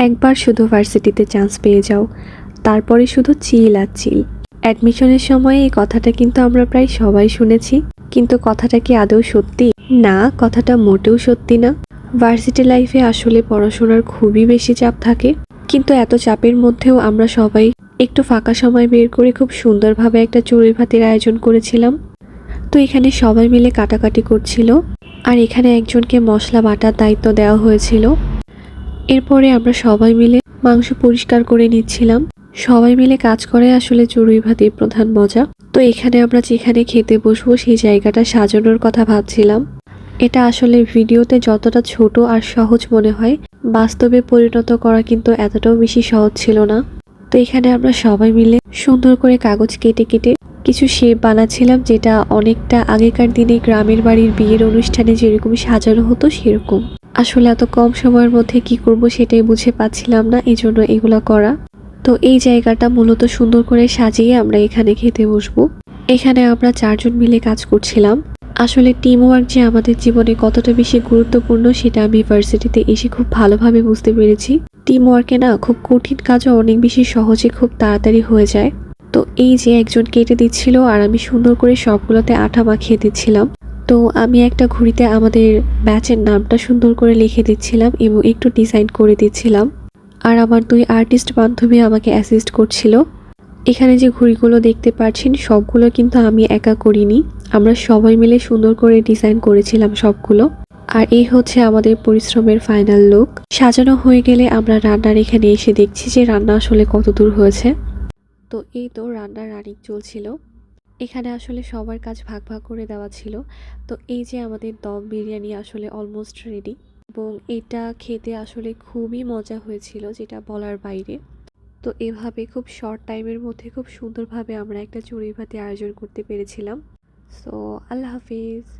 একবার শুধু ভার্সিটিতে চান্স পেয়ে যাও। তারপরে শুধু চিল আর চিল। অ্যাডমিশনের সময় এই কথাটা কিন্তু আমরা প্রায় সবাই শুনেছি। কিন্তু কথাটা কি আদৌ সত্যি? না, কথাটা মোটেও সত্যি না। ভার্সিটি লাইফে আসলে পড়াশোনার খুবই বেশি চাপ থাকে। কিন্তু এত চাপের মধ্যেও আমরা সবাই একটু ফাঁকা সময় বের করে খুব সুন্দরভাবে একটা চড়ুই ভাতের আয়োজন করেছিলাম। তো এখানে সবাই মিলে কাটাকাটি করছিল। আর এখানে একজনকে মশলা বাটার দায়িত্ব দেওয়া হয়েছিল। এরপরে আমরা সবাই মিলে মাংস পরিষ্কার করে নিচ্ছিলাম। সবাই মিলে কাজ করে আসলে চড়ুই ভাতের প্রধান মজা। তো এখানে আমরা যেখানে খেতে বসবো সেই জায়গাটা সাজানোর কথা ভাবছিলাম। এটা আসলে ভিডিওতে যতটা ছোট আর সহজ মনে হয়, বাস্তবে পরিণত করা কিন্তু এতটাও বেশি সহজ ছিল না। তো এখানে আমরা সবাই মিলে সুন্দর করে কাগজ কেটে কেটে কিছু শেপ বানাচ্ছিলাম যেটা অনেকটা আগেকার দিনে গ্রামের বাড়ির বিয়ের অনুষ্ঠানে যেরকম সাজানো হতো সেরকম। আসলে এত কম সময়ের মধ্যে কি করব সেটাই বুঝে পাচ্ছিলাম না এই জন্য এগুলো করা। তো এই জায়গাটা মূলত সুন্দর করে সাজিয়ে আমরা এখানে খেতে বসবো। এখানে আমরা চারজন মিলে কাজ করছিলাম। আসলে টিম ওয়ার্ক যে আমাদের জীবনে কতটা বেশি গুরুত্বপূর্ণ সেটা আমি ভার্সিটিতে এসে খুব ভালোভাবে বুঝতে পেরেছি। টিম ওয়ার্কে না খুব কঠিন কাজও অনেক বেশি সহজে খুব তাড়াতাড়ি হয়ে যায়। তো এই যে একজন কেটে দিচ্ছিল আর আমি সুন্দর করে সবগুলোতে আঠা মাখিয়ে দিচ্ছিলাম। তো আমি একটা ঘুড়িতে আমাদের ব্যাচের নামটা সুন্দর করে লিখে দিচ্ছিলাম এবং একটু ডিজাইন করে দিচ্ছিলাম। আর আমার দুই আর্টিস্ট বান্ধবী আমাকে অ্যাসিস্ট করছিল। এখানে যে ঘুড়িগুলো দেখতে পাচ্ছেন সবগুলো কিন্তু আমি একা করিনি। আমরা সবাই মিলে সুন্দর করে ডিজাইন করেছিলাম সবগুলো। আর এই হচ্ছে আমাদের পরিশ্রমের ফাইনাল লুক। সাজানো হয়ে গেলে আমরা রান্নার এখানে এসে দেখছি যে রান্না আসলে কত দূর হয়েছে। তো এই তো রান্নার রানিং চলছিল। এখানে আসলে সবার কাজ ভাগ ভাগ করে দেওয়া ছিল। তো এই যে আমাদের দম বিরিয়ানি আসলে অলমোস্ট রেডি এবং এটা খেতে আসলে খুবই মজা হয়েছিল যেটা বলার বাইরে। তো এভাবে খুব শর্ট টাইমের মধ্যে খুব সুন্দরভাবে আমরা একটা চড়ুই ভাতি আয়োজন করতে পেরেছিলাম। সো আল্লাহ হাফিজ।